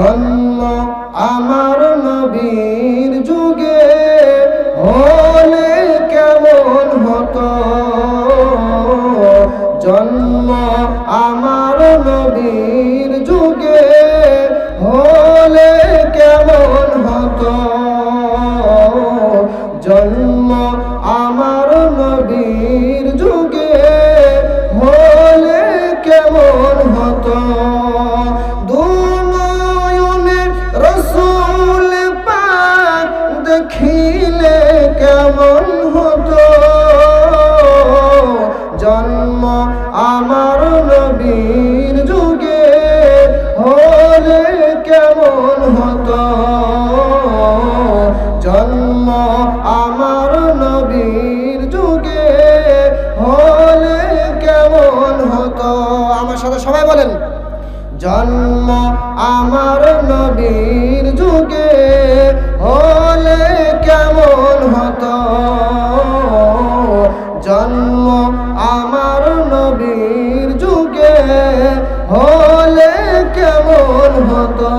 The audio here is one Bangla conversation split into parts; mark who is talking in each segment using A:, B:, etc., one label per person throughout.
A: জন্ম আমার নবীর দেখিলে কেমন হতো? জন্ম আমার নবীর যুগে হলে কেমন হতো? জন্ম আমার নবীর যুগে হলে কেমন হতো? আমার সাথে সবাই বলেন, জন্ম আমার নবীর নবীর যুগে হলে কেমন হতো?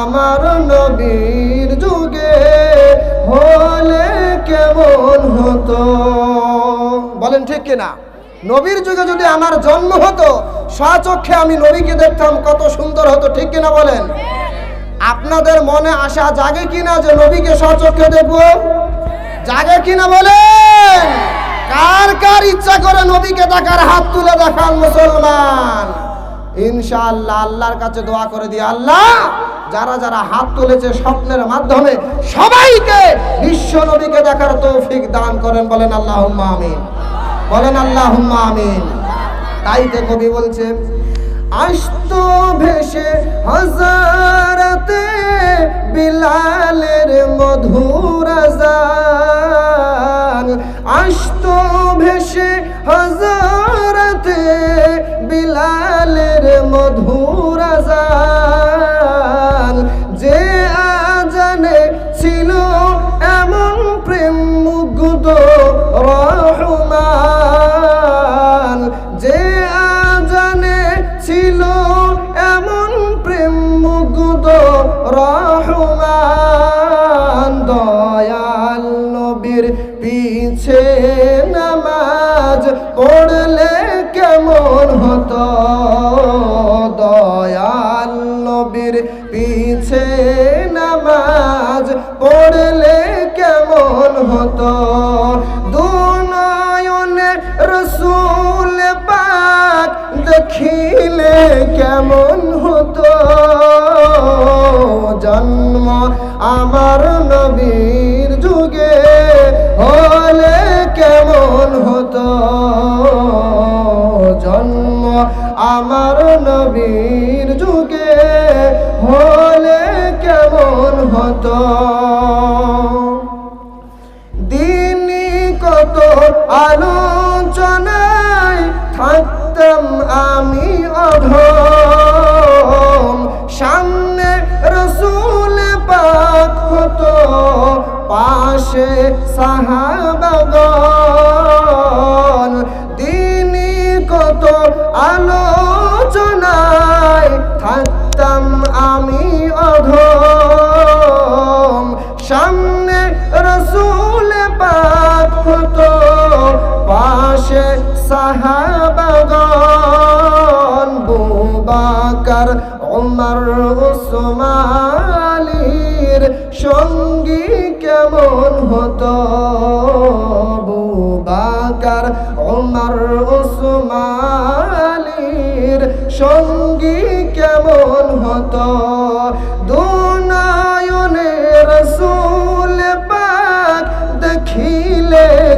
A: আমার নবীর যুগে হলে কেমন হতো? বলেন ঠিক কিনা? নবীর যুগে যদি আমার জন্ম হতো, স্বচক্ষে আমি নবীকে দেখতাম কত সুন্দর হতো, ঠিক কিনা বলেন? আপনাদের মনে আশা জাগে কিনা যে নবীকে স্বচক্ষে দেখব? জাগে কিনা বলেন? কার কার ইচ্ছা করে নবীকে দেখার হাত তুলে দেখান মুসলমান? ইনশাআল্লাহ, আল্লাহর কাছে দোয়া করে দিয়ে আল্লাহ যারা যারা হাত তুলেছে স্বপ্নের মাধ্যমে সবাইকে বিশ্ব নবীকে দেখার তৌফিক দান করেন, বলেন আল্লাহ আমিন। বলেন আল্লাহ আমিন। তাই তো কবি বলছে, আস্ত ভেসে হাজারতে বিলালের মধুর আজান পড়লে কেমন হতো? দয়াল নবীর পিছে নামাজ পড়লে কেমন হতো? দুনয়নে রসুল পাক দেখিলে কেমন হতো? জন্ম আমার নবীর যুগে হলে কেমন হতো? আমার নবীর যুগে হলে কেমন হতো? দিনই কত আলোচনায় থাকতাম আমি অধম। সামনে রসুল পাক হতো, পাশে সাহাবাগন সামনে রসুল পাক পাশে সাহাবাগন বুবাকার উমর উসমালির সঙ্গী কেমন হতো? বুবাকার উমর উসমালির সঙ্গী কেমন হতো?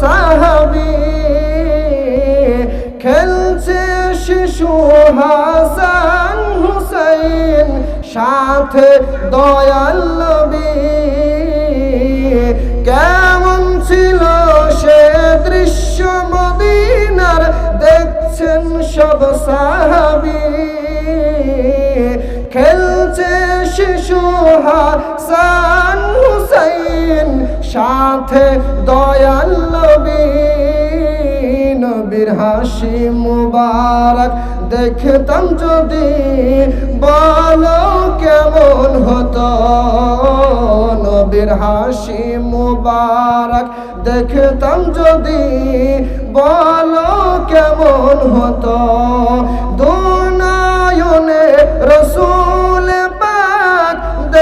A: সাহাবি। খেলছে শিশু হাসান হুসাইন, সাথে দয়াল কেমন ছিল সে দৃশ্য মদিনার, দেখছেন সব সাহাবি। খেলছে শিশু হাসান সাথে দয়াল নবী, নবীর হাসি মুবারক দেখতাম যদি বলো কেমন হতো? নবীর হাসি মুবারক দেখতাম যদি বলো কেমন হতো? দুনায়নে পাক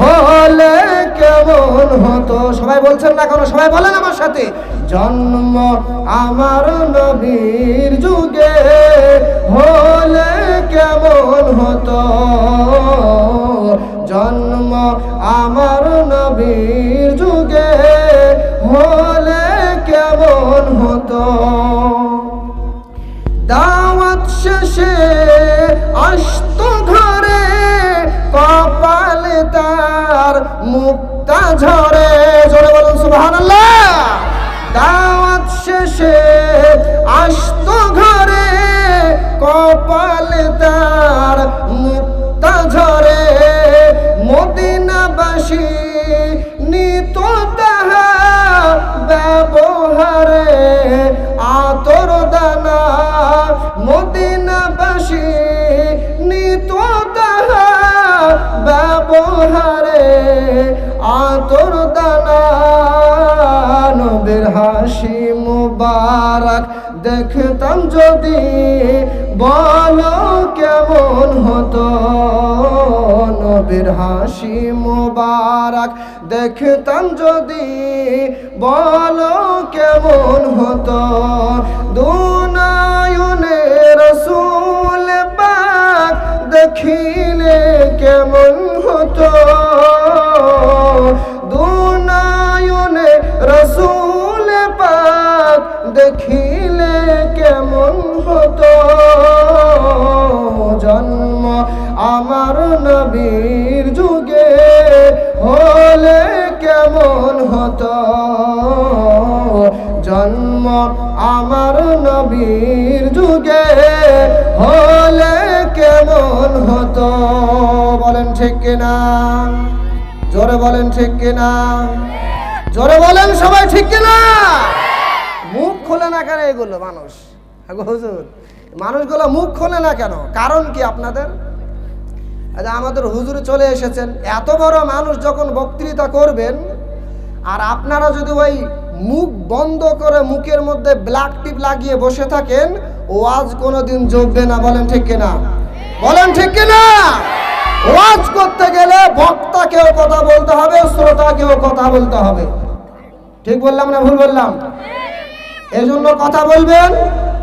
A: হলে কেমন হতো? সবাই বলছেন না কেন? সবাই বলেন আমার সাথে। জন্ম আমার নবীর যুগে হলে কেমন হতো? জন্ম আমার নবীর যুগে হলে মুক্তা ঝরে, জোরে বলুন সুবহানাল্লাহ। দাওয়াত শেষে আসতো ঘরে, কপালে তার মুক্তা ঝরে। মদিনাবাসী নিত তাহা ব্যবহারে, আতর দানা। মদিনাবাসী আতর দানা, নবীর হাসি মুবারক। দেখতাম যদি বলো কেমন হতো, নবীর হাসি মুবারক। দেখতাম যদি বলো কেমন হতো দুনায়নে রসুল দেখিলে কেমন নবীর যুগে হলে কেমন হতো? জন্ম আমার নবীর যুগে হলে কেমন হতো? বলেন ঠিক কিনা? জোরে বলেন ঠিক কিনা? জোরে বলেন সবাই ঠিক কিনা? মুখ খোলে না কেন এগুলো মানুষ? আগো হুজুর, মানুষগুলো মুখ খোলে না কেন? কারণ কি আপনাদের? আমাদের হুজুরে চলে এসেছেন। এত বড় মানুষ যখন বক্তৃতা করবেন, আর আপনারা যদি ওই মুখ বন্ধ করে মুখের মধ্যে ব্ল্যাক টিপ লাগিয়ে বসে থাকেন ওয়াজ কোনোদিন জমবে না, বলেন ঠিক কিনা? বলেন ঠিক কিনা? ওয়াজ করতে গেলে বক্তাকেও কথা বলতে হবে, শ্রোতাকেও কথা বলতে হবে। ঠিক বললাম না ভুল বললাম? এজন্য কথা বলবেন